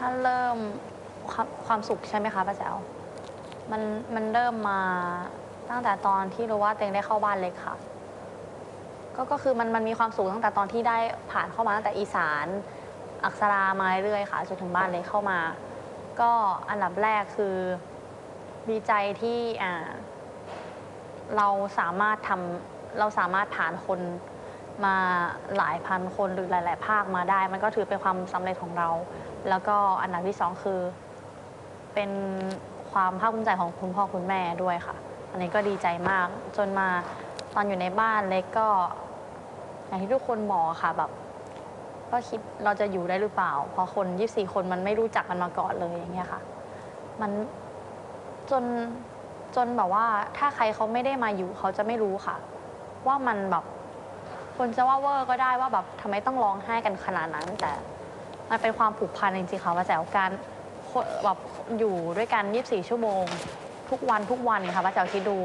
ถ้าเริ่มความความสุขใช่ไหมคะป้าแจ๋วมันมันเริ่มมาตั้งแต่ตอนที่รู้ว่าเตงได้เข้าบ้านเล็กค่ะ ก็ก็คือมันมันมีความสุขตั้งแต่ตอนที่ได้ผ่านเข้ามาตั้งแต่อีสาน อักษรามาเรื่อยๆค่ะจนถึงบ้านเล็กเข้ามา ก็อันดับแรกคือดีใจที่อ่าเราสามารถทำเราสามารถผ่านคน มาหลายพันคนหรือหลาย ๆ ภาคมาได้ มันก็ถือเป็นความสำเร็จของเรา แล้วก็อันดับที่สองคือ เป็นความภาคภูมิใจของคุณพ่อคุณแม่ด้วยค่ะ อันนี้ก็ดีใจมาก จนมาตอนอยู่ในบ้านเล็กก็ อย่างที่ทุกคนบอกค่ะแบบ ก็คิดเราจะอยู่ได้หรือเปล่า เพราะคน24คนมันไม่รู้จักกันมาก่อนเลยอย่างเงี้ยค่ะ มันจนจนแบบว่าถ้าใครเขาไม่ได้มาอยู่เขาจะไม่รู้ค่ะ ว่ามันแบบ คนจะว่าเวอร์ก็ได้ว่าแบบทำไมต้องร้องไห้กันขนาดนั้น แต่มันเป็นความผูกพันจริงๆค่ะว่าแจ๋วการคนแบบอยู่ด้วยกัน 24 ชั่วโมง ทุกวันทุกวันค่ะว่าแจ๋วคิดดู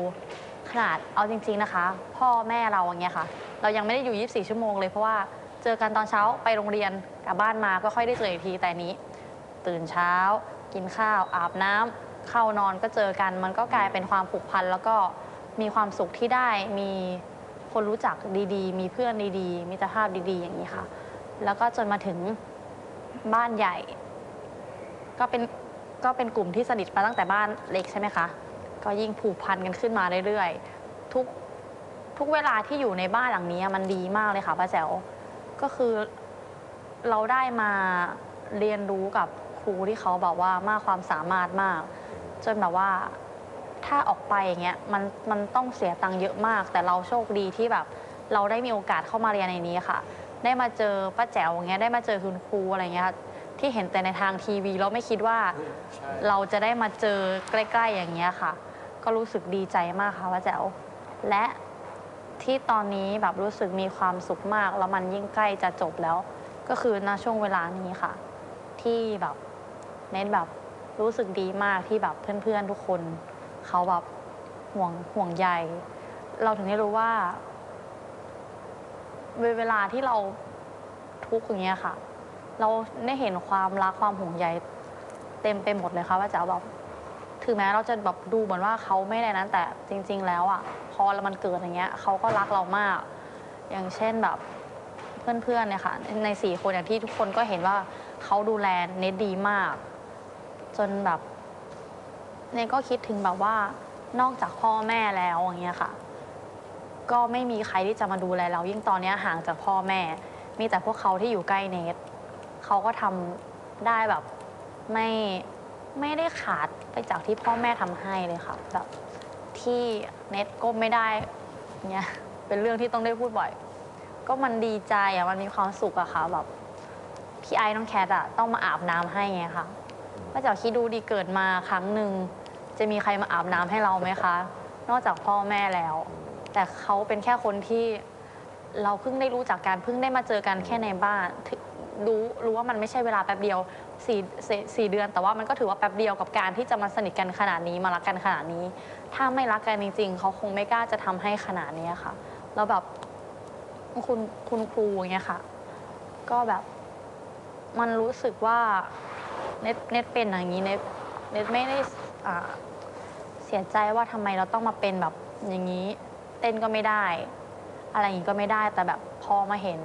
ขนาดเอาจริง ๆนะคะ พ่อแม่เราอย่างเงี้ยค่ะ เรายังไม่ได้อยู่ 24 ชั่วโมงเลยเพราะว่าเจอกันตอนเช้าไปโรงเรียนกลับบ้านมาก็ค่อยได้เจออีกทีแต่นนี้ ตื่นเช้า กินข้าวอาบน้ำเข้านอนก็เจอกัน มันก็กลายเป็นความผูกพันแล้วก็มีความสุขที่ได้มี คนรู้จักดีๆ มีเพื่อนดีๆ มิตรภาพดีๆ อย่างนี้ค่ะ แล้วก็จนมาถึงบ้านใหญ่ ก็เป็นก็เป็นกลุ่มที่สนิทมาตั้งแต่บ้านเล็กใช่ไหมคะ ก็ยิ่งผูกพันกันขึ้นมาเรื่อยๆ ทุกทุกเวลาที่อยู่ในบ้านหลังนี้มันดีมากเลยค่ะป้าแจ๋ว ก็คือเราได้มาเรียนรู้กับครูที่เขาแบบว่ามากความสามารถมาก จนแบบว่า ถ้าออกไปอย่างเงี้ยมันมันต้องเสียตังค์เยอะมาก แต่เราโชคดีที่แบบ เราได้มีโอกาสเข้ามาเรียนในนี้ค่ะ ได้มาเจอป้าแจ๋วอย่างเงี้ยได้มาเจอคุณครูอะไรเงี้ยค่ะที่เห็นแต่ในทางทีวีเราไม่คิดว่าเราจะได้มาเจอใกล้ ๆ อย่างเงี้ยค่ะ ก็รู้สึกดีใจมากค่ะป้าแจ๋วและที่ตอนนี้แบบรู้สึกมีความสุขมาก แล้วมันยิ่งใกล้จะจบแล้ว ก็คือณช่วงเวลานี้ค่ะ ที่แบบเน้นแบบรู้สึกดีมากที่แบบเพื่อนๆทุกคน เขาแบบห่วงห่วงใยเราถึงได้รู้ว่า เวลาที่เราทุกข์อย่างเงี้ยค่ะ เราได้เห็นความรักความห่วงใยเต็มไปหมดเลยค่ะว่าจะแบบถึงแม้เราจะแบบดูเหมือนว่าเขาไม่ได้นั้นแต่จริง ๆ แล้วอะ พอมันเกิดอย่างเงี้ยเขาก็รักเรามาก อย่างเช่นแบบเพื่อนๆเนี่ยค่ะ ในสี่คนอย่างที่ทุกคนก็เห็นว่าเขาดูแลเน็ตดีมาก จนแบบ เนทก็คิดถึงแบบว่านอกจากพ่อแม่แล้วอย่างเงี้ยค่ะ ก็ไม่มีใครที่จะมาดูแลเรา ยิ่งตอนเนี้ยห่างจากพ่อแม่ มีแต่พวกเขาที่อยู่ใกล้เนทเขาก็ทำได้แบบไม่ไม่ได้ขาดไปจากที่พ่อแม่ทำให้เลยค่ะ แบบที่เน็ตก็ไม่ได้เนี่ยเป็นเรื่องที่ต้องได้พูดบ่อย ก็มันดีใจอะมันมีความสุขอะค่ะแบบพี่ไอ้น้องแคทอะต้องมาอาบน้ำให้ไงค่ะ ก็จะคิดดูดีเกิดมาครั้งหนึ่งจะมีใครมาอาบน้ำให้เราไหมคะ นอกจากพ่อแม่แล้ว แต่เขาเป็นแค่คนที่เราเพิ่งได้รู้จักกันเพิ่งได้มาเจอกันแค่ในบ้านถึรู้รู้ว่ามันไม่ใช่เวลาแป๊บเดียวสี่สี่สี่เดือน แต่ว่ามันก็ถือว่าแป๊บเดียวกับการที่จะมาสนิทกันขนาดนี้มารักกันขนาดนี้ ถ้าไม่รักกันจริงๆเขาคงไม่กล้าจะทำให้ขนาดนี้ค่ะแล้วแบบคุณคุณครูอย่างเงี้ยค่ะ ก็แบบมันรู้สึกว่า เน็ตเน็ตเป็นอย่างนี้เน็ตเน็ตไม่ได้อ่าเสียใจว่าทำไมเราต้องมาเป็นแบบอย่างนี้ เต้นก็ไม่ได้ อะไรอย่างนี้ก็ไม่ได้ แต่แบบพอมาเห็น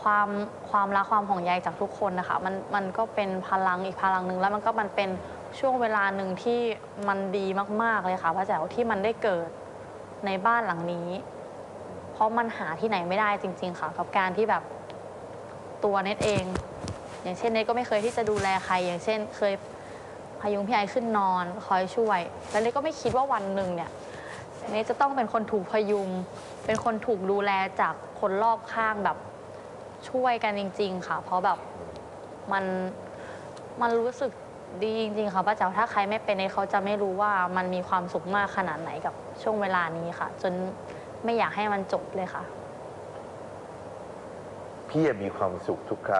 ความความรักความห่วงใยจากทุกคนนะคะมันมันก็เป็นพลังอีกพลังหนึ่งแล้วมันก็มันเป็นช่วงเวลาหนึ่งที่มันดีมาก ๆเลยค่ะพระแจ๋วที่มันได้เกิดในบ้านหลังนี้ เพราะมันหาที่ไหนไม่ได้จริง ๆ ค่ะ กับการที่แบบตัวเน็ตเอง อย่างเช่นเน็ก็ไม่เคยที่จะดูแลใคร อย่างเช่น เคยพยุงพี่ไอขึ้นนอนคอยช่วย แล้วเน็ก็ไม่คิดว่าวันหนึ่งเนี่ยเน็จะต้องเป็นคนถูกพยุง เป็นคนถูกดูแลจากคนรอบข้างแบบช่วยกันจริง ๆ ค่ะ เพราะแบบมันมันรู้สึกดีจริงๆค่ะป้าเจ้าถ้าใครไม่เป็นเน็ตเขาจะไม่รู้ว่ามันมีความสุขมากขนาดไหนกับช่วงเวลานี้ค่ะ จนไม่อยากให้มันจบเลยค่ะ พี่มีความสุขทุกครั้ง